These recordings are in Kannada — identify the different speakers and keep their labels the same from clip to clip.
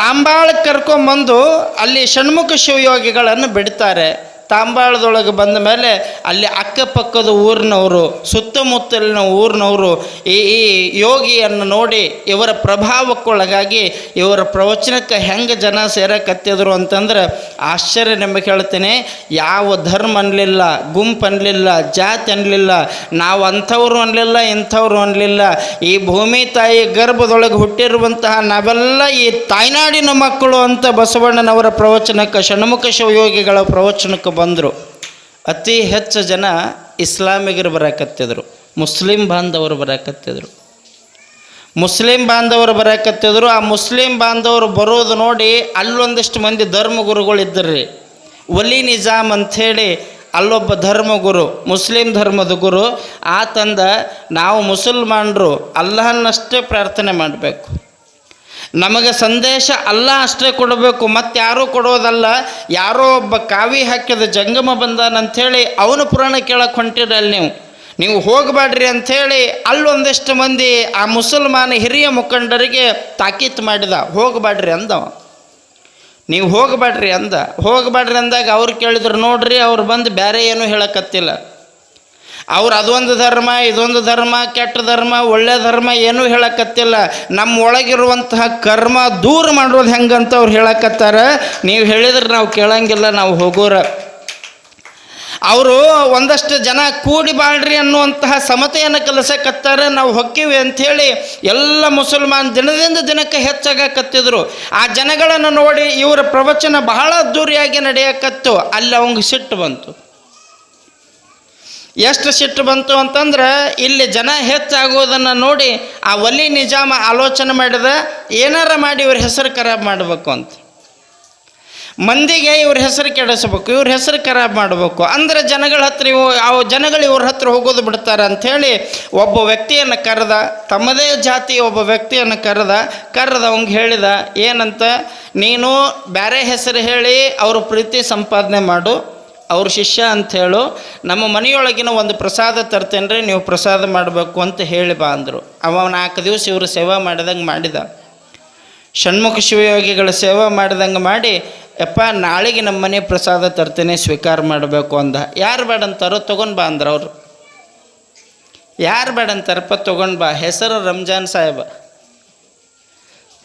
Speaker 1: ತಾಂಬಾಳಕ್ಕೆ ಕರ್ಕೊಂಬಂದು ಅಲ್ಲಿ ಷಣ್ಮುಖ ಶಿವಯೋಗಿಗಳನ್ನು ಬಿಡ್ತಾರೆ. ತಾಂಬಾಳದೊಳಗೆ ಬಂದ ಮೇಲೆ ಅಲ್ಲಿ ಅಕ್ಕಪಕ್ಕದ ಊರಿನವರು, ಸುತ್ತಮುತ್ತಲಿನ ಊರಿನವರು, ಈ ಈ ಯೋಗಿಯನ್ನು ನೋಡಿ ಇವರ ಪ್ರಭಾವಕ್ಕೊಳಗಾಗಿ ಇವರ ಪ್ರವಚನಕ್ಕೆ ಹೆಂಗೆ ಜನ ಸೇರಕತ್ತಿದ್ರು ಅಂತಂದ್ರೆ ಆಶ್ಚರ್ಯ ನಿಮಗೆ ಹೇಳ್ತೇನೆ, ಯಾವ ಧರ್ಮ ಅನ್ನಲಿಲ್ಲ ಗುಂಪು ಅನ್ನಲಿಲ್ಲ ಜಾತಿ ಅನ್ನಲಿಲ್ಲ ನಾವು ಅಂಥವ್ರು ಅನ್ನಲಿಲ್ಲ ಇಂಥವ್ರು ಅನ್ನಲಿಲ್ಲ ಈ ಭೂಮಿ ತಾಯಿ ಗರ್ಭದೊಳಗೆ ಹುಟ್ಟಿರುವಂತಹ ನಾವೆಲ್ಲ ಈ ತಾಯ್ನಾಡಿನ ಮಕ್ಕಳು ಅಂತ ಬಸವಣ್ಣನವರ ಪ್ರವಚನಕ್ಕೆ, ಷಣ್ಮುಖ ಶಿವಯೋಗಿಗಳ ಪ್ರವಚನಕ್ಕೆ ಬಂದರು. ಅತಿ ಹೆಚ್ಚು ಜನ ಇಸ್ಲಾಮಿಗರು ಬರಕತ್ತಿದ್ರು. ಮುಸ್ಲಿಂ ಬಾಂಧವರು ಬರಕತ್ತಿದ್ರು. ಮುಸ್ಲಿಂ ಬಾಂಧವರು ಬರಕತ್ತಿದ್ರು. ಆ ಮುಸ್ಲಿಂ ಬಾಂಧವರು ಬರೋದು ನೋಡಿ ಅಲ್ಲೊಂದಿಷ್ಟು ಮಂದಿ ಧರ್ಮಗುರುಗಳು ಇದ್ದರ್ರಿ ಒಲಿ ನಿಜಾಮ್ ಅಂಥೇಳಿ ಅಲ್ಲೊಬ್ಬ ಧರ್ಮಗುರು, ಮುಸ್ಲಿಂ ಧರ್ಮದ ಗುರು ಆತಂದ ನಾವು ಮುಸಲ್ಮಾನರು ಅಲ್ಲಹನ್ನಷ್ಟೇ ಪ್ರಾರ್ಥನೆ ಮಾಡಬೇಕು. ನಮಗೆ ಸಂದೇಶ ಅಲ್ಲ ಅಷ್ಟೇ ಕೊಡಬೇಕು ಮತ್ತಾರೂ ಕೊಡೋದಲ್ಲ. ಯಾರೋ ಒಬ್ಬ ಕಾವಿ ಹಾಕಿದ ಜಂಗಮ ಬಂದಾನಂಥೇಳಿ ಅವನು ಪುರಾಣ ಕೇಳಕ್ಕೆ ಹೊಂಟಿರಲ್ಲ ನೀವು. ನೀವು ಹೋಗಬೇಡ್ರಿ ಅಂಥೇಳಿ ಅಲ್ಲೊಂದಿಷ್ಟು ಮಂದಿ ಆ ಮುಸಲ್ಮಾನ ಹಿರಿಯ ಮುಖಂಡರಿಗೆ ತಾಕೀತು ಮಾಡಿದ, ಹೋಗಬೇಡ್ರಿ ಅಂದವ ನೀವು ಹೋಗಬೇಡ್ರಿ ಅಂದ. ಹೋಗಬೇಡ್ರಿ ಅಂದಾಗ ಅವ್ರು ಕೇಳಿದ್ರು, ನೋಡ್ರಿ ಅವ್ರು ಬಂದು ಬೇರೆ ಏನೂ ಹೇಳಕತ್ತಿಲ್ಲ. ಅವ್ರು ಅದೊಂದು ಧರ್ಮ, ಇದೊಂದು ಧರ್ಮ, ಕೆಟ್ಟ ಧರ್ಮ, ಒಳ್ಳೆ ಧರ್ಮ ಏನೂ ಹೇಳಕತ್ತಿಲ್ಲ. ನಮ್ಮ ಒಳಗಿರುವಂತಹ ಕರ್ಮ ದೂರ ಮಾಡೋದು ಹೆಂಗಂತ ಅವ್ರು ಹೇಳಕತ್ತಾರ. ನೀವು ಹೇಳಿದ್ರೆ ನಾವು ಕೇಳಂಗಿಲ್ಲ, ನಾವು ಹೋಗೋರ. ಅವರು ಒಂದಷ್ಟು ಜನ ಕೂಡಿ ಬಾಳ್ರಿ ಅನ್ನುವಂತಹ ಸಮತೆಯನ್ನು ಕಲಿಸಕತ್ತಾರೆ. ನಾವು ಹೊಕ್ಕಿವಿ ಅಂಥೇಳಿ ಎಲ್ಲ ಮುಸಲ್ಮಾನ್ ದಿನದಿಂದ ದಿನಕ್ಕೆ ಹೆಚ್ಚಾಗಕತ್ತಿದ್ರು. ಆ ಜನಗಳನ್ನು ನೋಡಿ ಇವರ ಪ್ರವಚನ ಬಹಳ ಅದ್ದೂರಿಯಾಗಿ ನಡೆಯಕತ್ತು. ಅಲ್ಲಿ ಅವಂಗೆ ಸಿಟ್ಟು ಬಂತು. ಎಷ್ಟು ಸಿಟ್ಟು ಬಂತು ಅಂತಂದ್ರೆ ಇಲ್ಲಿ ಜನ ಹೆಚ್ಚಾಗುವುದನ್ನು ನೋಡಿ ಆ ಒಲಿ ನಿಜಾಮ ಆಲೋಚನೆ ಮಾಡಿದ ಏನಾರ ಮಾಡಿ ಇವ್ರ ಹೆಸರು ಖರಾಬ್ ಮಾಡಬೇಕು ಅಂತ. ಮಂದಿಗೆ ಇವ್ರ ಹೆಸರು ಕೆಡಿಸ್ಬೇಕು, ಇವ್ರ ಹೆಸರು ಖರಾಬ್ ಮಾಡಬೇಕು. ಅಂದ್ರೆ ಜನಗಳ ಹತ್ರ ಇವು ಆ ಜನಗಳು ಇವ್ರ ಹತ್ರ ಹೋಗೋದು ಬಿಡ್ತಾರೆ ಅಂಥೇಳಿ ಒಬ್ಬ ವ್ಯಕ್ತಿಯನ್ನು ಕರೆದ, ತಮ್ಮದೇ ಜಾತಿ ಒಬ್ಬ ವ್ಯಕ್ತಿಯನ್ನು ಕರೆದ ಕರೆದ ಅವಂಗೆ ಹೇಳಿದ, ಏನಂತ, ನೀನು ಬೇರೆ ಹೆಸರು ಹೇಳಿ ಅವರು ಪ್ರೀತಿ ಸಂಪಾದನೆ ಮಾಡು ಅವ್ರ ಶಿಷ್ಯ ಅಂತ ಹೇಳು, ನಮ್ಮ ಮನೆಯೊಳಗಿನ ಒಂದು ಪ್ರಸಾದ ತರ್ತೇನೆ ರೀ ನೀವು ಪ್ರಸಾದ ಮಾಡಬೇಕು ಅಂತ ಹೇಳಿ ಬಾ ಅಂದರು. ಅವ ನಾಲ್ಕು ದಿವಸ ಇವರು ಸೇವಾ ಮಾಡಿದಂಗೆ ಮಾಡಿದ. ಷಣ್ಮುಖ ಶಿವಯೋಗಿಗಳ ಸೇವಾ ಮಾಡಿದಂಗೆ ಮಾಡಿ, ಯಪ್ಪ, ನಾಳೆಗೆ ನಮ್ಮ ಮನೆ ಪ್ರಸಾದ ತರ್ತೇನೆ, ಸ್ವೀಕಾರ ಮಾಡಬೇಕು ಅಂದ. ಯಾರು ಬೇಡ ಅಂತಾರೋ ತೊಗೊಂಡು ಬಾ ಅಂದ್ರೆ ಅವರು. ಯಾರು ಬೇಡ ಅಂತಾರಪ್ಪ, ತೊಗೊಂಡು ಬಾ. ಹೆಸರು ರಂಜಾನ್ ಸಾಹೇಬ.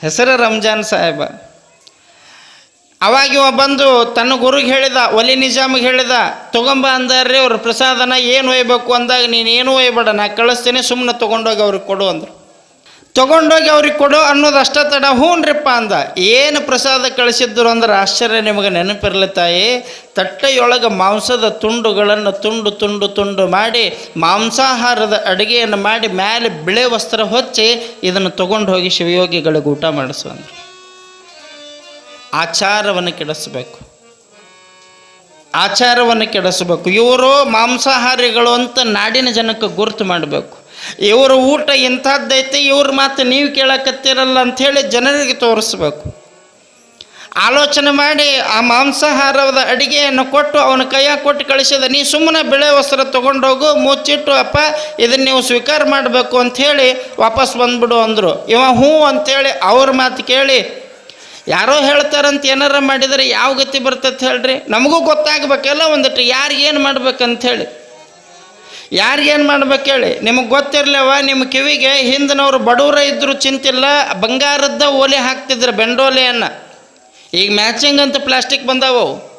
Speaker 1: ಹೆಸರು ರಂಜಾನ್ ಸಾಹೇಬ. ಅವಾಗ ಇವ ಬಂದು ತನ್ನ ಗುರುಗೆ ಹೇಳಿದ, ಒಲಿ ನಿಜಾಮಿಗೆ ಹೇಳಿದ, ತೊಗೊಂಬ ಅಂದಾರ್ರಿ ಅವ್ರ ಪ್ರಸಾದನ ಏನು ಒಯ್ಬೇಕು ಅಂದಾಗ ನೀನು ಏನು ಒಯ್ಬೇಡ, ನಾ ಕಳಿಸ್ತೀನಿ ಸುಮ್ಮನೆ ತೊಗೊಂಡೋಗಿ ಅವ್ರಿಗೆ ಕೊಡು ಅಂದರು. ತೊಗೊಂಡೋಗಿ ಅವ್ರಿಗೆ ಕೊಡು ಅನ್ನೋದು ಅಷ್ಟ ತಡ ಹ್ಞೂನ್ರಿಪ್ಪ ಅಂದ. ಏನು ಪ್ರಸಾದ ಕಳಿಸಿದ್ರು ಅಂದ್ರೆ ಆಶ್ಚರ್ಯ ನಿಮಗೆ ನೆನಪಿರಲಿ ತಾಯಿ. ತಟ್ಟೆಯೊಳಗೆ ಮಾಂಸದ ತುಂಡುಗಳನ್ನು ತುಂಡು ತುಂಡು ತುಂಡು ಮಾಡಿ, ಮಾಂಸಾಹಾರದ ಅಡುಗೆಯನ್ನು ಮಾಡಿ ಮೇಲೆ ಬಿಳೆ ವಸ್ತ್ರ ಹೊಚ್ಚಿ ಇದನ್ನು ತೊಗೊಂಡು ಹೋಗಿ ಶಿವಯೋಗಿಗಳಿಗೆ ಊಟ ಮಾಡಿಸು ಅಂದ್ರು. ಆಚಾರವನ್ನು ಕೆಡಿಸ್ಬೇಕು. ಆಚಾರವನ್ನು ಕೆಡಿಸ್ಬೇಕು. ಇವರು ಮಾಂಸಾಹಾರಿಗಳು ಅಂತ ನಾಡಿನ ಜನಕ್ಕೆ ಗುರುತು ಮಾಡಬೇಕು. ಇವರ ಊಟ ಇಂಥದ್ದೈತೆ ಇವ್ರ ಮಾತು ನೀವು ಕೇಳಕತ್ತೀರಲ್ಲ ಅಂಥೇಳಿ ಜನರಿಗೆ ತೋರಿಸ್ಬೇಕು. ಆಲೋಚನೆ ಮಾಡಿ ಆ ಮಾಂಸಾಹಾರದ ಅಡಿಗೆಯನ್ನು ಕೊಟ್ಟು ಅವನ ಕೈಯಾಗ ಕೊಟ್ಟು ಕಳಿಸಿದ, ನೀ ಸುಮ್ಮನೆ ಬೆಳೆ ವಸ್ತ್ರ ತೊಗೊಂಡೋಗು, ಮುಚ್ಚಿಟ್ಟು ಅಪ್ಪ, ಇದನ್ನು ನೀವು ಸ್ವೀಕಾರ ಮಾಡಬೇಕು ಅಂಥೇಳಿ ವಾಪಸ್ ಬಂದ್ಬಿಡು ಅಂದರು. ಇವ ಹ್ಞೂ ಅಂಥೇಳಿ ಅವ್ರ ಮಾತು ಕೇಳಿ ಯಾರೋ ಹೇಳ್ತಾರಂತ ಏನಾರ ಮಾಡಿದರೆ ಯಾವ ಗತಿ ಬರ್ತೈತೆ ಹೇಳ್ರಿ? ನಮಗೂ ಗೊತ್ತಾಗಬೇಕಲ್ಲ ಒಂದಿಟ್ಟು ಯಾರು ಏನು ಮಾಡ್ಬೇಕಂತ ಹೇಳಿ. ಯಾರಿಗೇನು ಮಾಡ್ಬೇಕು ಹೇಳಿ? ನಿಮಗೆ ಗೊತ್ತಿರ್ಲವ, ನಿಮ್ಮ ಕಿವಿಗೆ ಹಿಂದಿನವ್ರು ಬಡವರ ಇದ್ದರೂ ಚಿಂತಿಲ್ಲ, ಬಂಗಾರದ್ದ ಓಲೆ ಹಾಕ್ತಿದ್ರು ಬೆಂಡೋಲೆಯನ್ನು. ಈಗ ಮ್ಯಾಚಿಂಗ್ ಅಂತ ಪ್ಲಾಸ್ಟಿಕ್ ಬಂದಾವು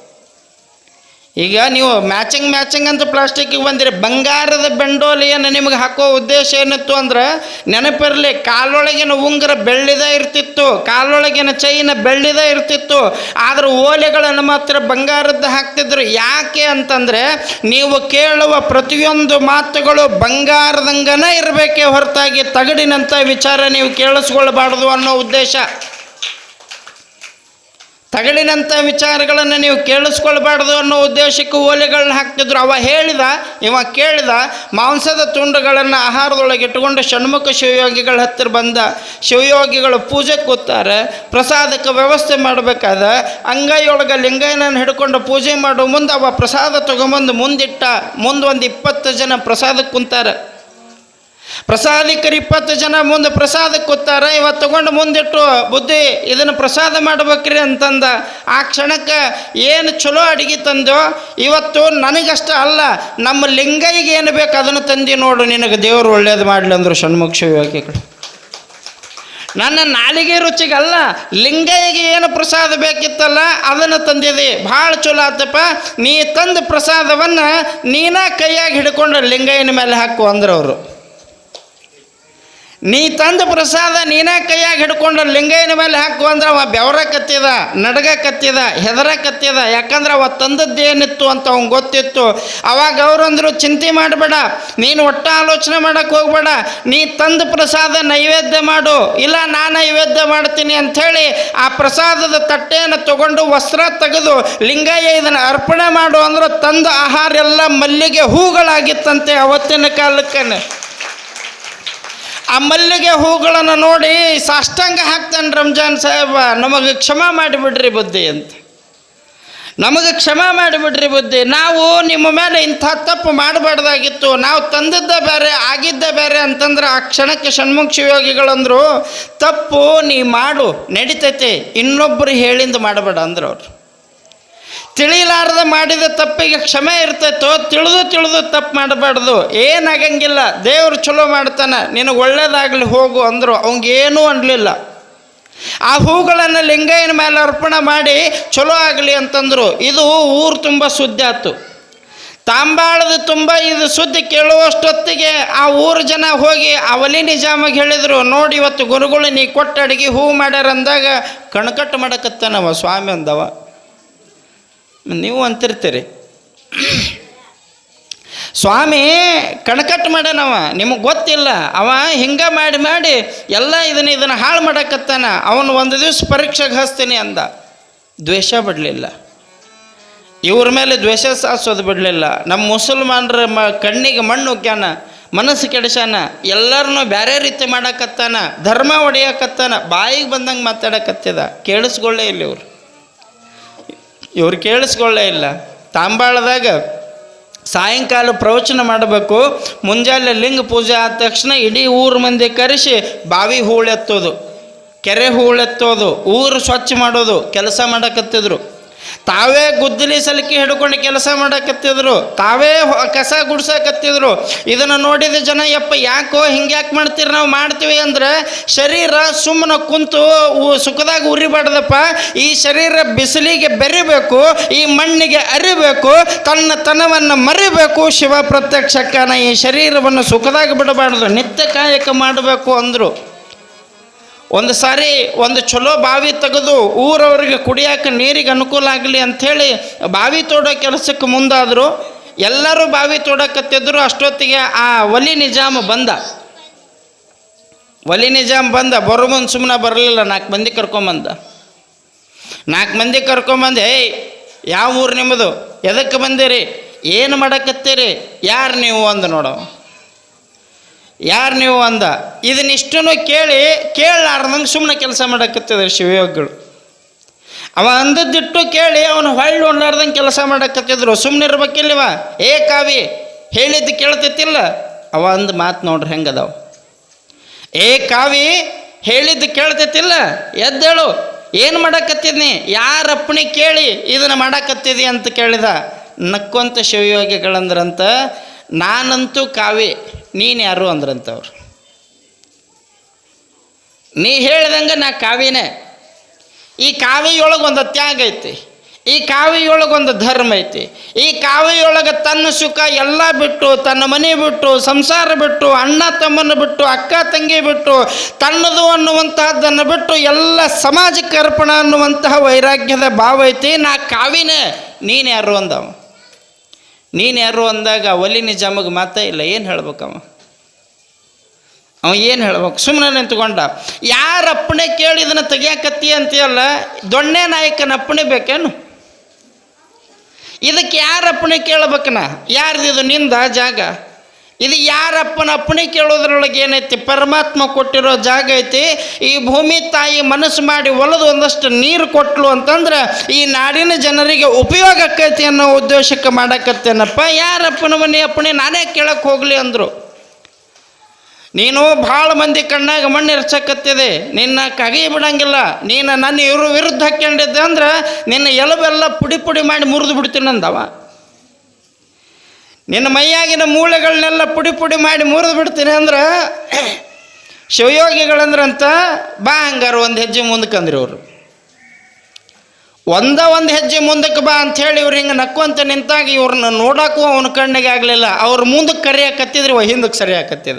Speaker 1: ಈಗ ನೀವು ಮ್ಯಾಚಿಂಗ್ ಮ್ಯಾಚಿಂಗ್ ಅಂತ ಪ್ಲಾಸ್ಟಿಕ್ಗೆ ಬಂದಿರಿ, ಬಂಗಾರದ ಬೆಂಡೋಲಿಯನ್ನು ನಿಮಗೆ ಹಾಕೋ ಉದ್ದೇಶ ಏನಿತ್ತು ಅಂದ್ರೆ ನೆನಪಿರಲಿ, ಕಾಲೊಳಗಿನ ಉಂಗುರ ಬೆಳ್ಳಿದ ಇರ್ತಿತ್ತು, ಕಾಲೊಳಗಿನ ಚೈನ ಬೆಳ್ಳಿದ ಇರ್ತಿತ್ತು, ಆದರೆ ಓಲೆಗಳನ್ನು ಮಾತ್ರ ಬಂಗಾರದ್ದು ಹಾಕ್ತಿದ್ರು. ಯಾಕೆ ಅಂತಂದರೆ ನೀವು ಕೇಳುವ ಪ್ರತಿಯೊಂದು ಮಾತುಗಳು ಬಂಗಾರದಂಗನೇ ಇರಬೇಕೇ ಹೊರತಾಗಿ ತಗಡಿನಂಥ ವಿಚಾರ ನೀವು ಕೇಳಿಸ್ಕೊಳ್ಬಾರ್ದು ಅನ್ನೋ ಉದ್ದೇಶ. ತಗಡಿನಂಥ ವಿಚಾರಗಳನ್ನು ನೀವು ಕೇಳಿಸ್ಕೊಳ್ಬಾರ್ದು ಅನ್ನೋ ಉದ್ದೇಶಕ್ಕೆ ಓಲೆಗಳನ್ನ ಹಾಕ್ತಿದ್ರು. ಅವ ಹೇಳಿದ, ಇವ ಕೇಳಿದ, ಮಾಂಸದ ತುಂಡುಗಳನ್ನು ಆಹಾರದೊಳಗೆ ಇಟ್ಟುಕೊಂಡು ಷಣ್ಮುಖ ಶಿವಯೋಗಿಗಳ ಹತ್ತಿರ ಬಂದ ಶಿವಯೋಗಿಗಳು ಪೂಜೆ ಕೂತಾರೆ, ಪ್ರಸಾದಕ್ಕೆ ವ್ಯವಸ್ಥೆ ಮಾಡಬೇಕಾದ, ಅಂಗೈಯೊಳಗೆ ಲಿಂಗಯ್ಯನನ್ನು ಹಿಡ್ಕೊಂಡು ಪೂಜೆ ಮಾಡೋ ಮುಂದೆ ಅವ ಪ್ರಸಾದ ತೊಗೊಂಬಂದು ಮುಂದಿಟ್ಟ, ಮುಂದೆ ಒಂದು ಇಪ್ಪತ್ತು ಜನ ಪ್ರಸಾದಕ್ಕೆ ಕುಂತಾರೆ. ಪ್ರಸಾದಿಕರು ಇಪ್ಪತ್ತು ಜನ ಮುಂದೆ ಪ್ರಸಾದ ಕೂತಾರ. ಇವತ್ತು ತಗೊಂಡು ಮುಂದಿಟ್ಟು, ಬುದ್ಧಿ, ಇದನ್ನು ಪ್ರಸಾದ ಮಾಡ್ಬೇಕ್ರಿ ಅಂತಂದ. ಆ ಕ್ಷಣಕ್ಕೆ ಏನು ಚಲೋ ಅಡಿಗೆ ತಂದೋ, ಇವತ್ತು ನನಗಷ್ಟ ಅಲ್ಲ, ನಮ್ಮ ಲಿಂಗೈಗೆ ಏನು ಬೇಕು ಅದನ್ನು ತಂದು ನೋಡು, ನಿನಗೆ ದೇವರು ಒಳ್ಳೇದು ಮಾಡಲಿ ಅಂದರು ಷಣ್ಮುಖ ಶಿವಯೋಗಿಗಳು ನನ್ನ ನಾಲಿಗೆ ರುಚಿಗಲ್ಲ, ಲಿಂಗಯ್ಯಗೆ ಏನು ಪ್ರಸಾದ ಬೇಕಿತ್ತಲ್ಲ, ಅದನ್ನು ತಂದಿದೆ. ಭಾಳ ಚಲೋ ಆತಪ್ಪ, ನೀ ತಂದ ಪ್ರಸಾದವನ್ನು ನೀನ ಕೈಯಾಗಿ ಹಿಡ್ಕೊಂಡು ಲಿಂಗಯ್ಯನ ಮೇಲೆ ಹಾಕು ಅಂದ್ರು ಅವರು. ನೀ ತಂದ ಪ್ರಸಾದ ನೀನೇ ಕೈಯಾಗಿ ಹಿಡ್ಕೊಂಡು ಲಿಂಗಯ್ಯನ ಮೇಲೆ ಹಾಕು ಅಂದ್ರೆ ಅವ ಬೆವರ ಕತ್ತಿದ, ನಡಗ ಕತ್ತಿದ, ಹೆದರ ಕತ್ತಿದ. ಯಾಕಂದ್ರೆ ಅವ ತಂದದ್ದೇನಿತ್ತು ಅಂತ ಅವ್ನು ಗೊತ್ತಿತ್ತು. ಅವಾಗ ಅವ್ರಂದ್ರು ಚಿಂತೆ ಮಾಡಬೇಡ, ನೀನು ಒಟ್ಟ ಆಲೋಚನೆ ಮಾಡಕ್ಕೆ ಹೋಗ್ಬೇಡ. ನೀ ತಂದ ಪ್ರಸಾದ ನೈವೇದ್ಯ ಮಾಡು, ಇಲ್ಲ ನಾನು ನೈವೇದ್ಯ ಮಾಡ್ತೀನಿ ಅಂಥೇಳಿ ಆ ಪ್ರಸಾದದ ತಟ್ಟೆಯನ್ನು ತಗೊಂಡು ವಸ್ತ್ರ ತೆಗೆದು ಲಿಂಗಯ್ಯ ಇದನ್ನು ಅರ್ಪಣೆ ಮಾಡು ಅಂದ್ರೆ, ತಂದ ಆಹಾರ ಎಲ್ಲ ಮಲ್ಲಿಗೆ ಹೂಗಳಾಗಿತ್ತಂತೆ ಅವತ್ತಿನ ಕಾಲಕ್ಕೆ ಆ ಮಲ್ಲಿಗೆ ಹೂಗಳನ್ನು ನೋಡಿ ಸಾಷ್ಟಾಂಗ ಹಾಕ್ತಾನೆ ರಂಜಾನ್ ಸಾಹೇಬ, ನಮಗೆ ಕ್ಷಮ ಮಾಡಿಬಿಡ್ರಿ ಬುದ್ಧಿ ಅಂತ. ನಮಗೆ ಕ್ಷಮ ಮಾಡಿಬಿಡ್ರಿ ಬುದ್ಧಿ. ನಾವು ನಿಮ್ಮ ಮೇಲೆ ಇಂಥ ತಪ್ಪು ಮಾಡಬಾರ್ದಾಗಿತ್ತು. ನಾವು ತಂದಿದ್ದ ಬೇರೆ, ಆಗಿದ್ದ ಬೇರೆ ಅಂತಂದ್ರೆ ಆ ಕ್ಷಣಕ್ಕೆ ಷಣ್ಮುಖ ಶಿವಯೋಗಿಗಳಂದ್ರು ತಪ್ಪು, ನೀ ಮಾಡು, ನಡಿತೈತೆ. ಇನ್ನೊಬ್ಬರು ಹೇಳಿಂದ ಮಾಡಬೇಡ ಅಂದ್ರು ಅವ್ರು. ತಿಳಿಲಾರ್ದ ಮಾಡಿದ ತಪ್ಪಿಗೆ ಕ್ಷಮೆ ಇರ್ತೈತೋ, ತಿಳಿದು ತಿಳಿದು ತಪ್ಪು ಮಾಡಬಾರ್ದು. ಏನಾಗಂಗಿಲ್ಲ ದೇವರು ಚಲೋ ಮಾಡ್ತಾನೆ. ನಿನಗೆ ಒಳ್ಳೇದಾಗಲಿ ಹೋಗು ಅಂದರು. ಅವಂಗೇನೂ ಅನ್ನಲಿಲ್ಲ ಆ ಹೂಗಳನ್ನು ಲಿಂಗಯ್ಯನ ಮೇಲೆ ಅರ್ಪಣೆ ಮಾಡಿ ಚಲೋ ಆಗಲಿ ಅಂತಂದರು. ಇದು ಊರು ತುಂಬ ಸುದ್ದಿ ಆಯ್ತು ತಾಂಬಾಳದ ತುಂಬ ಇದು ಸುದ್ದಿ ಕೇಳುವಷ್ಟೊತ್ತಿಗೆ ಆ ಊರು ಜನ ಹೋಗಿ ಒಲಿ ನಿಜಾಮಿಗೆ ಹೇಳಿದರು, ನೋಡಿ, ಇವತ್ತು ಗುರುಗಳು ನೀ ಕೊಟ್ಟ ಅಡುಗೆ ಹೂ ಮಾಡ್ಯಾರಂದಾಗ ಕಣ್ಕಟ್ಟು ಮಾಡಕತ್ತಾನವ, ಸ್ವಾಮಿ ಅಂದವ. ನೀವು ಅಂತಿರ್ತೀರಿ. ಸ್ವಾಮಿ, ಕಣಕಟ್ಟು ಮಾಡ್ಯಾನವ ನಿಮಗೆ ಗೊತ್ತಿಲ್ಲ. ಅವ ಹಿಂಗೆ ಮಾಡಿ ಮಾಡಿ ಎಲ್ಲ ಇದನ್ನ ಇದನ್ನು ಹಾಳು ಮಾಡಕತ್ತಾನ. ಅವನು ಒಂದು ದಿವಸ ಪರೀಕ್ಷೆಗೆ ಹಚ್ತೀನಿ ಅಂದ. ದ್ವೇಷ ಬಿಡಲಿಲ್ಲ. ಇವ್ರ ಮೇಲೆ ದ್ವೇಷ ಸಾಸೋದು ಬಿಡಲಿಲ್ಲ. ನಮ್ಮ ಮುಸಲ್ಮಾನರ ಮ, ಕಣ್ಣಿಗೆ ಮಣ್ಣು ಉಗ್ಯಾನ, ಮನಸ್ಸು ಕೆಡಿಸ್ಯಾನ ಎಲ್ಲರನ್ನೂ ಬೇರೆ ರೀತಿ ಮಾಡಕತ್ತಾನ, ಧರ್ಮ ಒಡೆಯಕತ್ತಾನ, ಬಾಯಿಗೆ ಬಂದಂಗೆ ಮಾತಾಡಕತ್ತಿದ. ಕೇಳಿಸ್ಕೊಳ್ಳೇ ಇಲ್ಲ ಇವ್ರು. ಇವ್ರು ಕೇಳಿಸ್ಕೊಳ್ಳೇ ಇಲ್ಲ. ತಾಂಬಾಳದಾಗ ಸಾಯಂಕಾಲ ಪ್ರವಚನ ಮಾಡಬೇಕು. ಮುಂಜಾನೆ ಲಿಂಗ ಪೂಜೆ ಆದ ತಕ್ಷಣ ಇಡೀ ಊರು ಮಂದಿ ಕರೆಸಿ ಬಾವಿ ಹೂಳೆತ್ತೋದು. ಕೆರೆ ಹೂಳೆತ್ತೋದು. ಊರು ಸ್ವಚ್ಛ ಮಾಡೋದು. ಕೆಲಸ ಮಾಡಕತ್ತಿದ್ರು. ತಾವೇ ಗುದ್ದಲಿ ಸಲಿಕೆ ಹಿಡ್ಕೊಂಡು ಕೆಲಸ ಮಾಡಕತ್ತಿದ್ರು, ತಾವೇ ಕಸ ಗುಡ್ಸಕತ್ತಿದ್ರು. ಇದನ್ನು ನೋಡಿದ ಜನ, ಯಪ್ಪ, ಯಾಕೋ ಹಿಂಗ್ಯಾಕೆ ಮಾಡ್ತೀರಿ ನಾವು ಮಾಡ್ತೀವಿ ಅಂದ್ರೆ ಶರೀರ ಸುಮ್ಮನೆ ಕುಂತು ಸುಖದಾಗ ಉರಿಬಾರ್ದಪ್ಪ. ಈ ಶರೀರ ಬಿಸಿಲಿಗೆ ಬೆರಿಬೇಕು, ಈ ಮಣ್ಣಿಗೆ ಅರಿಬೇಕು ತನ್ನ ತನವನ್ನು ಮರಿಬೇಕು. ಶಿವ ಪ್ರತ್ಯಕ್ಷಕ್ಕನ ಈ ಶರೀರವನ್ನು ಸುಖದಾಗ ಬಿಡಬಾರ್ದು, ನಿತ್ಯ ಕಾಯಕ ಮಾಡಬೇಕು ಅಂದರು. ಒಂದು ಸಾರಿ ಒಂದು ಚಲೋ ಬಾವಿ ತೆಗೆದು ಊರವರಿಗೆ ಕುಡಿಯೋಕೆ ನೀರಿಗೆ ಅನುಕೂಲ ಆಗಲಿ ಅಂಥೇಳಿ ಬಾವಿ ತೋಡೋ ಕೆಲಸಕ್ಕೆ ಮುಂದಾದರು, ಎಲ್ಲರೂ ಬಾವಿ ತೋಡಕತ್ತಿದ್ರು, ಅಷ್ಟೊತ್ತಿಗೆ ಆ ಒಲಿ ನಿಜಾಮ್ ಬಂದ. ಒಲಿ ನಿಜಾಮ್ ಬಂದ ಬರೋ ಸುಮ್ಮನೆ ಬರಲಿಲ್ಲ, ನಾಲ್ಕು ಮಂದಿ ಕರ್ಕೊಂಬಂದ. ನಾಲ್ಕು ಮಂದಿ ಕರ್ಕೊಂಬಂದು, ಏಯ್, ಯಾವ ಊರು ನಿಮ್ಮದು? ಎದಕ್ಕೆ ಬಂದಿರಿ? ಏನು ಮಾಡಕತ್ತೀರಿ? ಯಾರು ನೀವು? ಅಂದು ನೋಡೋ. ಯಾರು ನೀವು ಅಂದ? ಇದನ್ನಿಷ್ಟನ್ನು ಕೇಳಿ ಕೇಳಲಾರ್ದಂಗೆ ಸುಮ್ಮನೆ ಕೆಲಸ ಮಾಡಕತ್ತಿದ್ರು ಶಿವಯೋಗಿಗಳು. ಅವ ಅಂದದ್ದಿಟ್ಟು ಕೇಳಿ ಅವನು ಹೊಳ್ಳಿ ಉಣ್ಣಾರ್ದಂಗೆ ಕೆಲಸ ಮಾಡಕತ್ತಿದ್ರು. ಸುಮ್ಮನೆ ಇರ್ಬೇಕಿಲ್ಲವ? ಏ ಕಾವಿ, ಹೇಳಿದ್ದು ಕೇಳ್ತೈತಿಲ್ಲ ಅವ ಅಂದ ಮಾತು ನೋಡ್ರಿ ಹೆಂಗದಾವ. ಏ ಕಾವಿ, ಹೇಳಿದ್ದು ಕೇಳ್ತೈತಿಲ್ಲ ಎದ್ದೇಳು, ಏನು ಮಾಡಕತ್ತಿದ್ನಿ? ಯಾರಪ್ಪಣಿ ಕೇಳಿ ಇದನ್ನು ಮಾಡಕತ್ತಿದಿ ಅಂತ ಕೇಳಿದ. ನಕ್ಕೊಂತ ಶಿವಯೋಗಿಗಳಂದ್ರಂತ ನಾನಂತೂ ಕಾವಿ ನೀನು ಯಾರು ಅಂದ್ರಂತ ಅವ್ರು ನೀ ಹೇಳ್ದಂಗೆ ನಾ ಕಾವಿನೇ. ಈ ಕಾವಿಯೊಳಗೆ ಒಂದು ತ್ಯಾಗ ಐತಿ, ಈ ಕಾವಿಯೊಳಗೆ ಒಂದು ಧರ್ಮ ಐತಿ, ಈ ಕಾವಿಯೊಳಗೆ ತನ್ನ ಸುಖ ಎಲ್ಲ ಬಿಟ್ಟು, ತನ್ನ ಮನೆ ಬಿಟ್ಟು, ಸಂಸಾರ ಬಿಟ್ಟು, ಅಣ್ಣ ತಮ್ಮನ ಬಿಟ್ಟು, ಅಕ್ಕ ತಂಗಿ ಬಿಟ್ಟು, ತನ್ನದು ಅನ್ನುವಂತಹದ್ದನ್ನು ಬಿಟ್ಟು ಎಲ್ಲ ಸಮಾಜಕ್ಕೆ ಅರ್ಪಣ ಅನ್ನುವಂತಹ ವೈರಾಗ್ಯದ ಭಾವ ಐತಿ, ನಾ ಕಾವಿನೇ, ನೀನು ಯಾರು ಅಂದವ. ನೀನು ಯಾರು ಅಂದಾಗ ಒಲಿ ನಿಜಾಮಗೆ ಮಾತೇ ಇಲ್ಲ. ಏನು ಹೇಳ್ಬೇಕವ ಅವ? ಏನು ಹೇಳ್ಬೇಕು? ಸುಮ್ಮನೆ ನಿಂತ್ಕೊಂಡ. ಯಾರ ಅಪ್ಪಣೆ ಕೇಳಿ ಇದನ್ನು ತೆಗಿಯಾಕತ್ತಿ ಅಂತೀಯಲ್ಲ, ದೊಣ್ಣೆ ನಾಯಕನ ಅಪ್ಪಣೆ ಬೇಕೇನು? ಇದಕ್ಕೆ ಯಾರ ಅಪ್ಪಣೆ ಕೇಳ್ಬೇಕನ? ಯಾರ್ದು ಇದು ನಿಂದ ಜಾಗ? ಇದು ಯಾರಪ್ಪನ ಅಪ್ಪಣೆ ಕೇಳೋದ್ರೊಳಗೆ ಏನೈತಿ? ಪರಮಾತ್ಮ ಕೊಟ್ಟಿರೋ ಜಾಗ ಐತಿ. ಈ ಭೂಮಿ ತಾಯಿ ಮನಸ್ಸು ಮಾಡಿ ಒಲದು ಒಂದಷ್ಟು ನೀರು ಕೊಟ್ಲು ಅಂತಂದ್ರೆ ಈ ನಾಡಿನ ಜನರಿಗೆ ಉಪಯೋಗ ಆಕೈತಿ ಅನ್ನೋ ಉದ್ದೇಶಕ್ಕೆ ಮಾಡಕತ್ತೇನಪ್ಪ. ಯಾರಪ್ಪನ ಮನೆ ಅಪ್ಪಣೆ? ನಾನೇ ಕೇಳಕ್ಕೆ ಹೋಗಲಿ ಅಂದರು. ನೀನು ಭಾಳ ಮಂದಿ ಕಣ್ಣಾಗ ಮಣ್ಣು ಇರ್ಸಕತ್ತಿದೆ ನಿನ್ನ ಕಗಿ ಬಿಡಂಗಿಲ್ಲ. ನೀನು ನನ್ನ ಇವರು ವಿರುದ್ಧ ಹಾಕ್ಕೊಂಡಿದ್ದೆ ಅಂದ್ರೆ ನಿನ್ನ ಎಲುಬೆಲ್ಲ ಪುಡಿ ಪುಡಿ ಮಾಡಿ ಮುರಿದು ಬಿಡ್ತೀನಿ ಅಂದವ. ನಿನ್ನ ಮೈಯಾಗಿನ ಮೂಳೆಗಳನ್ನೆಲ್ಲ ಪುಡಿ ಪುಡಿ ಮಾಡಿ ಮುರಿದು ಬಿಡ್ತೀನಿ ಅಂದ್ರೆ ಶಿವಯೋಗಿಗಳಂದ್ರಂತ ಬಾ ಹಂಗಾರ ಒಂದು ಹೆಜ್ಜೆ ಮುಂದಕ್ಕೆ ಅಂದ್ರಿ ಅವರು ಒಂದ ಒಂದು ಹೆಜ್ಜೆ ಮುಂದಕ್ಕೆ ಬಾ ಅಂಥೇಳಿ ಇವ್ರು ಹಿಂಗೆ ನಕ್ಕೊಂತ ನಿಂತಾಗ ಇವ್ರನ್ನ ನೋಡಕ್ಕೂ ಅವನ ಕಣ್ಣಿಗೆ ಆಗಲಿಲ್ಲ. ಅವ್ರ ಮುಂದಕ್ಕೆ ಕರಿಯಾಕತ್ತಿದ್ರೆ ಇವ ಹಿಂದಕ್ಕೆ ಸರಿಯಾಕತ್ತಿದ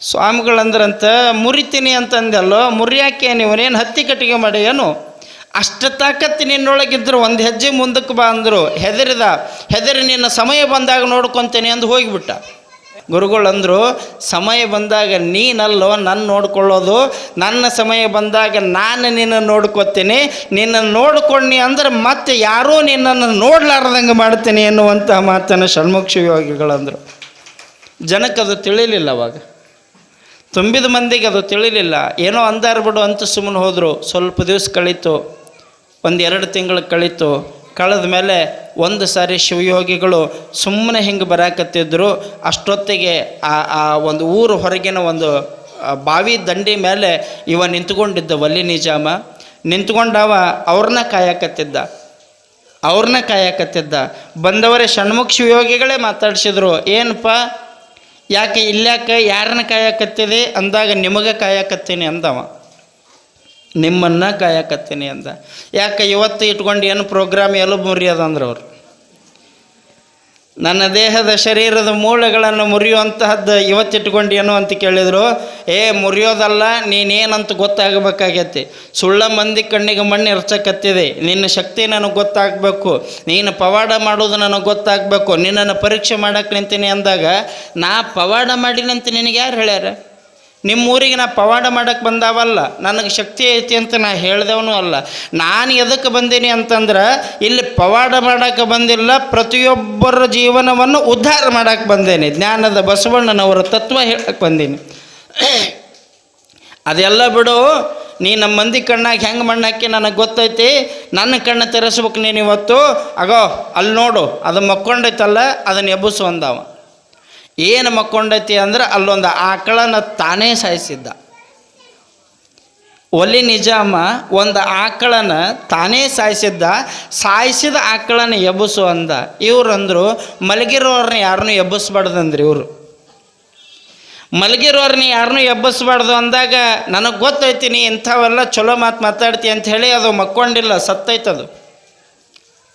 Speaker 1: ಸ್ವಾಮಿಗಳಂದ್ರಂತ ಮುರಿತೀನಿ ಅಂತಂದೆಲ್ಲೋ ಮುರಿಯಾಕೆ ನೀವನೇನು ಹತ್ತಿ ಕಟ್ಟಿಗೆ ಮಾಡಿ ಏನು ಅಷ್ಟು ತಾಕತ್ತು ನಿನ್ನೊಳಗಿದ್ರು, ಒಂದು ಹೆಜ್ಜೆ ಮುಂದಕ್ಕೆ ಬಾ ಅಂದರು, ಹೆದರಿದ, ಹೆದರಿ ನಿನ್ನ ಸಮಯ ಬಂದಾಗ ನೋಡ್ಕೊತೇನೆ ಅಂದು ಹೋಗಿಬಿಟ್ಟ. ಗುರುಗಳಂದರು ಸಮಯ ಬಂದಾಗ ನೀನಲ್ಲೋ ನನ್ನ ನೋಡ್ಕೊಳ್ಳೋದು, ನನ್ನ ಸಮಯ ಬಂದಾಗ ನಾನು ನಿನ್ನ ನೋಡ್ಕೊತೀನಿ ನಿನ್ನನ್ನು ನೋಡ್ಕೊಂಡಿ ಅಂದ್ರೆ ಮತ್ತೆ ಯಾರೂ ನಿನ್ನನ್ನು ನೋಡ್ಲಾರ್ದಂಗೆ ಮಾಡ್ತೀನಿ ಎನ್ನುವಂತಹ ಮಾತನ್ನು ಷಣ್ಮುಖ ಯೋಗಿಗಳಂದರು ಜನಕ್ಕೆ ಅದು ತಿಳಿಲಿಲ್ಲ ಅವಾಗ. ತುಂಬಿದ ಮಂದಿಗೆ ಅದು ತಿಳಿಲಿಲ್ಲ. ಏನೋ ಅಂದಾರ ಬಿಡು ಅಂತ ಸುಮ್ಮನೆ ಹೋದರು. ಸ್ವಲ್ಪ ದಿವಸ ಕಳೀತು. ಒಂದು ಎರಡು ತಿಂಗಳು ಕಳೀತು. ಕಳೆದ ಮೇಲೆ ಒಂದು ಸಾರಿ ಶಿವಯೋಗಿಗಳು ಸುಮ್ಮನೆ ಹಿಂಗೆ ಬರಾಕತ್ತಿದ್ರು. ಅಷ್ಟೊತ್ತಿಗೆ ಆ ಆ ಒಂದು ಊರು ಹೊರಗಿನ ಒಂದು ಬಾವಿ ದಂಡಿ ಮೇಲೆ ಇವ ನಿಂತ್ಕೊಂಡಿದ್ದ ವಲ್ಲಿ ನಿಜಾಮ. ನಿಂತ್ಕೊಂಡವ ಅವ್ರನ್ನ ಕಾಯಕತ್ತಿದ್ದ. ಅವ್ರನ್ನ ಕಾಯಕತ್ತಿದ್ದ. ಬಂದವರೇ ಷಣ್ಮುಖ ಶಿವಯೋಗಿಗಳೇ ಮಾತಾಡ್ಸಿದ್ರು. ಏನಪ್ಪ? ಯಾಕೆ ಇಲ್ಯಾಕೆ? ಯಾರನ್ನ ಕಾಯಕತ್ತಿದೆ? ಅಂದಾಗ ನಿಮಗೆ ಕಾಯಕತ್ತೀನಿ ಅಂದವ. ನಿಮ್ಮನ್ನು ಕಾಯಕತ್ತೀನಿ ಅಂದ. ಯಾಕೆ ಇವತ್ತು ಇಟ್ಕೊಂಡು ಏನು ಪ್ರೋಗ್ರಾಮ್ ಎಲ್ಲೂ ಮುರಿಯೋದು ಅಂದ್ರೆ ಅವ್ರು. ನನ್ನ ದೇಹದ ಶರೀರದ ಮೂಳೆಗಳನ್ನು ಮುರಿಯುವಂತಹದ್ದು ಇವತ್ತಿಟ್ಕೊಂಡು ಏನು ಅಂತ ಕೇಳಿದರು. ಏ, ಮುರಿಯೋದಲ್ಲ, ನೀನೇನಂತ ಗೊತ್ತಾಗಬೇಕಾಗೈತಿ. ಸುಳ್ಳ ಮಂದಿ ಕಣ್ಣಿಗೆ ಮಣ್ಣು ಎರಚಕತ್ತಿದೆ ನಿನ್ನ ಶಕ್ತಿ ನನಗೆ ಗೊತ್ತಾಗಬೇಕು. ನೀನು ಪವಾಡ ಮಾಡೋದು ನನಗೆ ಗೊತ್ತಾಗಬೇಕು. ನಿನ್ನನ್ನು ಪರೀಕ್ಷೆ ಮಾಡಕ್ಕೆ ನಿಂತೀನಿ ಅಂದಾಗ, ನಾ ಪವಾಡ ಮಾಡಿನಂತ ನಿನಗೆ ಯಾರು ಹೇಳ್ಯಾರ? ನಿಮ್ಮ ಊರಿಗೆ ನಾ ಪವಾಡ ಮಾಡಕ್ಕೆ ಬಂದಾವಲ್ಲ, ನನಗೆ ಶಕ್ತಿ ಐತಿ ಅಂತ ನಾ ಹೇಳ್ದವನು ಅಲ್ಲ. ನಾನು ಎದಕ್ಕೆ ಬಂದೀನಿ ಅಂತಂದ್ರೆ, ಇಲ್ಲಿ ಪವಾಡ ಮಾಡಕ್ಕೆ ಬಂದಿಲ್ಲ, ಪ್ರತಿಯೊಬ್ಬರ ಜೀವನವನ್ನು ಉದ್ಧಾರ ಮಾಡಕ್ಕೆ ಬಂದೇನೆ. ಜ್ಞಾನದ ಬಸವಣ್ಣನವರ ತತ್ವ ಹೇಳಕ್ಕೆ ಬಂದೀನಿ. ಅದೆಲ್ಲ ಬಿಡು, ನೀ ನಮ್ಮ ಮಂದಿ ಕಣ್ಣಾಗ ಹೆಂಗೆ ಮಣ್ಣಾಕಿ ನನಗೆ ಗೊತ್ತೈತಿ, ನನ್ನ ಕಣ್ಣು ತೆರೆಸ್ಬೇಕು ನೀನು ಇವತ್ತು. ಅಗೋ, ಅಲ್ಲಿ ನೋಡು, ಅದು ಮಕ್ಕೊಂಡೈತಲ್ಲ ಅದನ್ನು ಎಬ್ಬಿಸು ಅಂದವ. ಏನು ಮಕ್ಕೊಂಡೈತಿ ಅಂದ್ರೆ ಅಲ್ಲೊಂದು ಆಕಳನ ತಾನೇ ಸಾಯಿಸಿದ್ದ. ಒಲಿ ನಿಜಾಮ ಒಂದು ಆಕಳನ ತಾನೇ ಸಾಯಿಸಿದ್ದ, ಸಾಯಿಸಿದ ಆಕಳನ ಎಬ್ಬಿಸು ಅಂದ. ಇವ್ರಂದ್ರು ಮಲಗಿರೋರ್ನ ಯಾರನ್ನೂ ಎಬ್ಬಿಸ್ಬಾರ್ದಂದ್ರಿ ಇವರು. ಮಲಗಿರೋರ್ನ ಯಾರನ್ನು ಎಬ್ಬಿಸ್ಬಾರ್ದು ಅಂದಾಗ, ನನಗೆ ಗೊತ್ತೈತಿ ನೀ ಇಂಥವೆಲ್ಲ ಚಲೋ ಮಾತು ಮಾತಾಡ್ತಿ ಅಂತ ಹೇಳಿ ಅದು ಮಕ್ಕೊಂಡಿಲ್ಲ, ಸತ್ತೈತದು.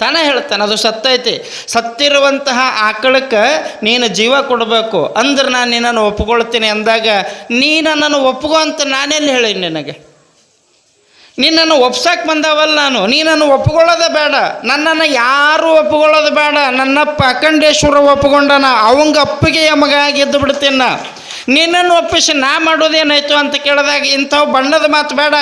Speaker 1: ತಾನೇ ಹೇಳ್ತಾನೆ, ಅದು ಸತ್ತೈತಿ ಸತ್ತಿರುವಂತಹ ಆಕಳಕ್ಕೆ ನೀನು ಜೀವ ಕೊಡಬೇಕು. ಅಂದ್ರೆ ನಾನು ನಿನ್ನನ್ನು ಒಪ್ಕೊಳ್ತೀನಿ ಅಂದಾಗ, ನೀ ನನ್ನನ್ನು ಒಪ್ಕೋ ಅಂತ ನಾನೆಲ್ಲಿ ಹೇಳಿ ನಿನಗೆ? ನಿನ್ನನ್ನು ಒಪ್ಸಕ್ಕೆ ಬಂದವಲ್ಲ ನಾನು. ನೀನನ್ನು ಒಪ್ಕೊಳ್ಳೋದು ಬೇಡ. ನನ್ನನ್ನು ಯಾರು ಒಪ್ಕೊಳ್ಳೋದು ಬೇಡ. ನನ್ನಪ್ಪ ಅಖಂಡೇಶ್ವರ ಒಪ್ಕೊಂಡನ, ಅವಂಗ ಅಪ್ಪಿಗೆ ಮಗ ಗೆದ್ದು ಬಿಡ್ತೀನಿ ನಿನ್ನನ್ನು ಒಪ್ಪಿಸಿ ನಾ ಮಾಡೋದೇನಾಯ್ತು ಅಂತ ಕೇಳಿದಾಗ ಇಂಥವು ಬಣ್ಣದ ಮಾತು ಬೇಡ.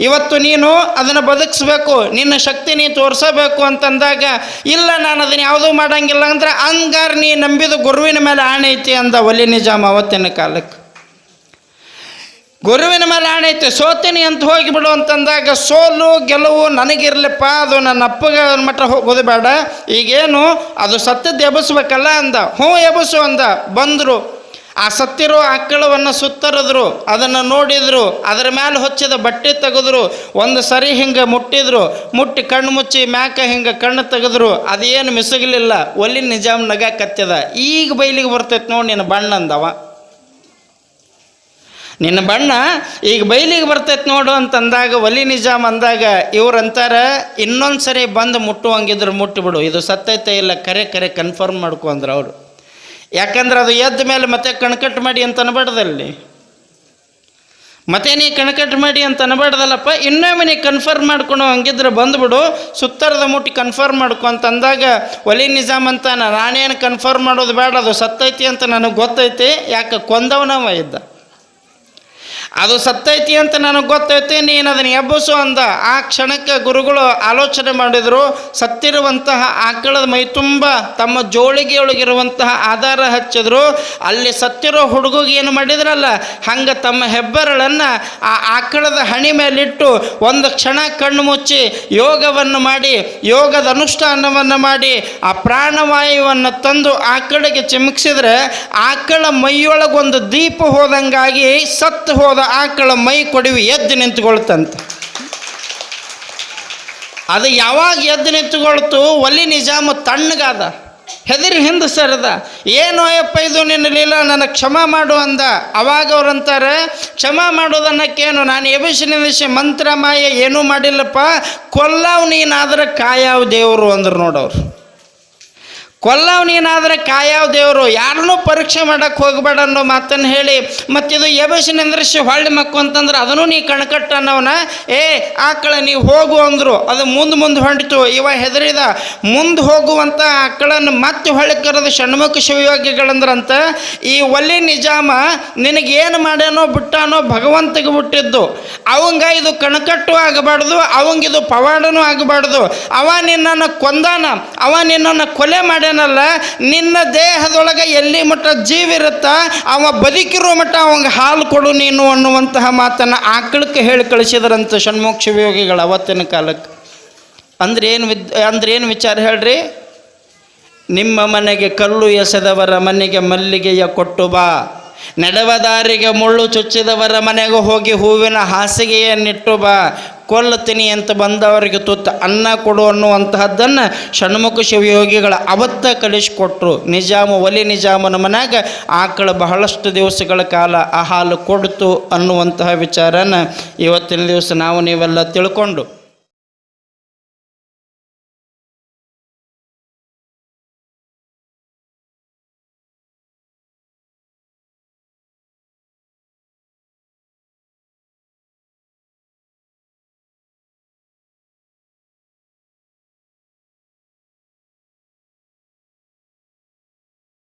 Speaker 1: ಇವತ್ತು ನೀನು ಅದನ್ನು ಬದುಕಿಸ್ಬೇಕು, ನಿನ್ನ ಶಕ್ತಿ ನೀ ತೋರಿಸಬೇಕು ಅಂತಂದಾಗ, ಇಲ್ಲ, ನಾನು ಅದನ್ನು ಯಾವುದೂ ಮಾಡಂಗಿಲ್ಲ ಅಂದ್ರೆ ಹಂಗಾರ ನೀ ನಂಬಿದ ಗುರುವಿನ ಮೇಲೆ ಆಣೆ ಐತಿ ಅಂದ ಒಲಿ ನಿಜಾಮ ಅವತ್ತಿನ ಕಾಲಕ್ಕೆ. ಗುರುವಿನ ಮೇಲೆ ಆಣೆ ಐತೆ, ಸೋತೀನಿ ಅಂತ ಹೋಗಿಬಿಡು ಅಂತಂದಾಗ, ಸೋಲು, ಗೆಲುವು ನನಗಿರ್ಲಿಪ್ಪ, ಅದು ನನ್ನ ಅಪ್ಪಗೆ ಮಟ್ಟ ಹೋಗೋದು ಬೇಡ, ಈಗೇನು ಅದು ಸತ್ತದ್ದು ಎಬ್ಬಿಸ್ಬೇಕಲ್ಲ ಅಂದ. ಹ್ಞೂ, ಎಬ್ಬಿಸು ಅಂದ. ಬಂದರು. ಆ ಸತ್ತಿರೋ ಆಕಳವನ್ನು ಸುತ್ತರಿದ್ರು, ಅದನ್ನು ನೋಡಿದರು, ಅದರ ಮೇಲೆ ಹೊಚ್ಚಿದ ಬಟ್ಟೆ ತೆಗೆದ್ರು, ಒಂದು ಸರಿ ಹಿಂಗೆ ಮುಟ್ಟಿದ್ರು, ಮುಟ್ಟಿ ಕಣ್ಣು ಮುಚ್ಚಿ ಮ್ಯಾಕ ಹಿಂಗೆ ಕಣ್ಣು ತೆಗೆದ್ರು, ಅದೇನು ಮಿಸಗಲಿಲ್ಲ, ಒಲಿ ನಿಜಾಮ್ ನಗ ಕತ್ತದ ಈಗ ಬೈಲಿಗೆ ಬರ್ತೈತೆ ನೋಡಿ ನಿನ್ನ ಬಣ್ಣ ಅಂದವ. ನಿನ್ನ ಬಣ್ಣ ಈಗ ಬೈಲಿಗೆ ಬರ್ತೈತೆ ನೋಡು ಅಂತಂದಾಗ, ಒಲಿ ನಿಜಾಮ್ ಅಂದಾಗ ಇವ್ರು ಅಂತಾರೆ ಇನ್ನೊಂದು ಸರಿ ಬಂದು ಮುಟ್ಟುವಂಗಿದ್ರು ಮುಟ್ಟಿಬಿಡು ಇದು ಸತ್ತೈತೆ ಇಲ್ಲ, ಕರೆ ಕರೆ ಕನ್ಫರ್ಮ್ ಮಾಡ್ಕೊಂಡ್ರು ಅವರು. ಯಾಕಂದ್ರೆ ಅದು ಎದ್ದ ಮೇಲೆ ಮತ್ತೆ ಕಣ್ಕಟ್ಟು ಮಾಡಿ ಅಂತ ಅನ್ಬಾರ್ದಲ್ಲಿ. ಮತ್ತೆ ನೀ ಕಣ್ಕಟ್ಟು ಮಾಡಿ ಅಂತ ಅನ್ಬಾರ್ದಲ್ಲಪ್ಪ, ಇನ್ನೊಮ್ಮೆ ನೀ ಕನ್ಫರ್ಮ್ ಮಾಡ್ಕೊಂಡು ಹಂಗಿದ್ರೆ ಬಂದ್ಬಿಡು, ಸುತ್ತರದ ಮುಟ್ಟಿ ಕನ್ಫರ್ಮ್ ಮಾಡ್ಕೊ ಅಂತ ಅಂದಾಗ, ಒಲಿ ನಿಜಾಮ್ ಅಂತ ನಾನೇನು ಕನ್ಫರ್ಮ್ ಮಾಡೋದು ಬೇಡ, ಅದು ಸತ್ತೈತಿ ಅಂತ ನನಗೆ ಗೊತ್ತೈತಿ, ಯಾಕೆ ಕೊಂದವನವ ಇದ್ದ. ಅದು ಸತ್ತೈತಿ ಅಂತ ನನಗೆ ಗೊತ್ತೈತಿ, ನೀನು ಅದನ್ನು ಎಬ್ಬಸು ಅಂದ. ಆ ಕ್ಷಣಕ್ಕೆ ಗುರುಗಳು ಆಲೋಚನೆ ಮಾಡಿದರು, ಸತ್ತಿರುವಂತಹ ಆಕಳದ ಮೈ ತುಂಬ, ತಮ್ಮ ಜೋಳಿಗೆಯೊಳಗಿರುವಂತಹ ಆಧಾರ ಹಚ್ಚಿದ್ರು. ಅಲ್ಲಿ ಸತ್ತಿರೋ ಹುಡುಗಿಗೆ ಏನು ಮಾಡಿದ್ರಲ್ಲ, ಹಂಗೆ ತಮ್ಮ ಹೆಬ್ಬೆರಳನ್ನು ಆ ಆಕಳದ ಹಣಿ ಮೇಲಿಟ್ಟು ಒಂದು ಕ್ಷಣ ಕಣ್ಣು ಮುಚ್ಚಿ ಯೋಗವನ್ನು ಮಾಡಿ, ಯೋಗದ ಅನುಷ್ಠಾನವನ್ನು ಮಾಡಿ, ಆ ಪ್ರಾಣವಾಯುವನ್ನು ತಂದು ಆಕಳಿಗೆ ಚಿಮುಕ್ಸಿದ್ರೆ, ಆಕಳ ಮೈಯೊಳಗೊಂದು ದೀಪ ಹೋದಂಗಾಗಿ ಸತ್ತು ಹೋದ ಆಕಳ ಮೈ ಕೊಡವಿ ಎದ್ದು ನಿಂತ್ಕೊಳ್ತಂತೆ ಅದು ಯಾವಾಗ ಎದ್ದು ನಿಂತ್ಕೊಳ್ತು ಒಲಿ ನಿಜಾಮ ತಣ್ಣಗಾದ. ಹೆದರಿ ಹಿಂದೆ ಸರದ. ಏನೋ ಅಯ್ಯಪ್ಪ ಇದು ನಿನ್ನ ಲೀಲ ನನಗೆ ಕ್ಷಮ ಮಾಡು ಅಂದ. ಅವಾಗ ಅವ್ರಂತಾರೆ ಕ್ಷಮ ಮಾಡೋದನ್ನಕ್ಕೇನು ನಾನು ಎಬಿಸಿ ನಿಂದಿಸಿ ಮಂತ್ರ ಮಾಯ ಏನೂ ಮಾಡಿಲ್ಲಪ್ಪ. ಕೊಲ್ಲವ್ ನೀನಾದ್ರೆ ಕಾಯಾವ ದೇವರು ಅಂದ್ರು ನೋಡವ್ರು. ಕೊಲ್ಲವ್ ನೀನಾದರೆ ಕಾಯಾವ ದೇವರು? ಯಾರನ್ನೂ ಪರೀಕ್ಷೆ ಮಾಡಕ್ಕೆ ಹೋಗಬೇಡ ಅನ್ನೋ ಮಾತನ್ನು ಹೇಳಿ, ಮತ್ತಿದು ಎಬಸಿ ನಿಂದ್ರಿಸಿ ಹೊಳ್ಳಿ ಮಕ್ಕು ಅಂತಂದ್ರೆ ಅದನ್ನು ನೀ ಕಣಕಟ್ಟ ಅನ್ನೋನ ಏ, ಆಕಳ ನೀವು ಹೋಗು ಅಂದರು. ಅದು ಮುಂದೆ ಮುಂದೆ ಹೊಂಟಿತು. ಇವ ಹೆದರಿದ, ಮುಂದೆ ಹೋಗುವಂಥ ಆಕಳನ್ನು ಮತ್ತೆ ಹೊಳ್ಳಿ ಕರೆದು ಷಣ್ಮುಖ ಶಿವಯೋಗಿಗಳಂದ್ರಂತ, ಈ ಒಲಿ ನಿಜಾಮ ನಿನಗೇನು ಮಾಡ್ಯಾನೋ ಬಿಟ್ಟಾನೋ ಭಗವಂತಗೆ ಬಿಟ್ಟಿದ್ದು ಅವಂಗ ಇದು ಕಣಕಟ್ಟು ಆಗಬಾರ್ದು, ಅವಂಗಿದು ಪವಾಡನೂ ಆಗಬಾರ್ದು. ಅವ ನಿನ್ನನ್ನು ಕೊಂದಾನ, ಅವ ನಿನ್ನನ್ನು ಕೊಲೆ ಮಾಡ್ಯಾನಲ್ಲ ನಿನ್ನ ದೇಹದೊಳಗೆ ಎಲ್ಲಿ ಮಟ್ಟ ಜೀವಿರುತ್ತ ಅವ ಬದುಕಿರೋ ಮಟ್ಟ ಅವಂಗೆ ಹಾಲು ಕೊಡು ನೀನು ಅನ್ನುವಂತಹ ಮಾತನ್ನು ಆಕಳಕ್ಕೆ ಹೇಳಿ ಕಳಿಸಿದ್ರಂತ ಷಣ್ಮೋಕ್ಷ ಯೋಗಿಗಳು ಅವತ್ತಿನ ಕಾಲಕ್ಕೆ. ಅಂದ್ರೆ ಏನು ವಿದ್ ಅಂದ್ರೆ ಏನು ವಿಚಾರ ಹೇಳ್ರಿ? ನಿಮ್ಮ ಮನೆಗೆ ಕಲ್ಲು ಎಸೆದವರ ಮನೆಗೆ ಮಲ್ಲಿಗೆಯ ಕೊಟ್ಟು ಬಾ. ನಡೆವ ದಾರಿಗೆ ಮುಳ್ಳು ಚುಚ್ಚಿದವರ ಮನೆಗೆ ಹೋಗಿ ಹೂವಿನ ಹಾಸಿಗೆಯನ್ನಿಟ್ಟು ಬಾ. ಕೊಲ್ಲುತ್ತೀನಿ ಅಂತ ಬಂದವರಿಗೆ ತುತ್ತ ಅನ್ನ ಕೊಡು ಅನ್ನುವಂತಹದ್ದನ್ನು ಷಣ್ಮುಖ ಶಿವಯೋಗಿಗಳ ಅವತ್ತ ಕಲಿಸಿಕೊಟ್ರು ನಿಜಾಮ, ಒಲಿ ನಿಜಾಮನ ಮನ್ಯಾಗ ಆಕಳು ಬಹಳಷ್ಟು ದಿವಸಗಳ ಕಾಲ ಆ ಹಾಲು ಕೊಡ್ತು ಅನ್ನುವಂತಹ ವಿಚಾರನ ಇವತ್ತಿನ ದಿವಸ ನಾವು ನೀವೆಲ್ಲ ತಿಳ್ಕೊಂಡು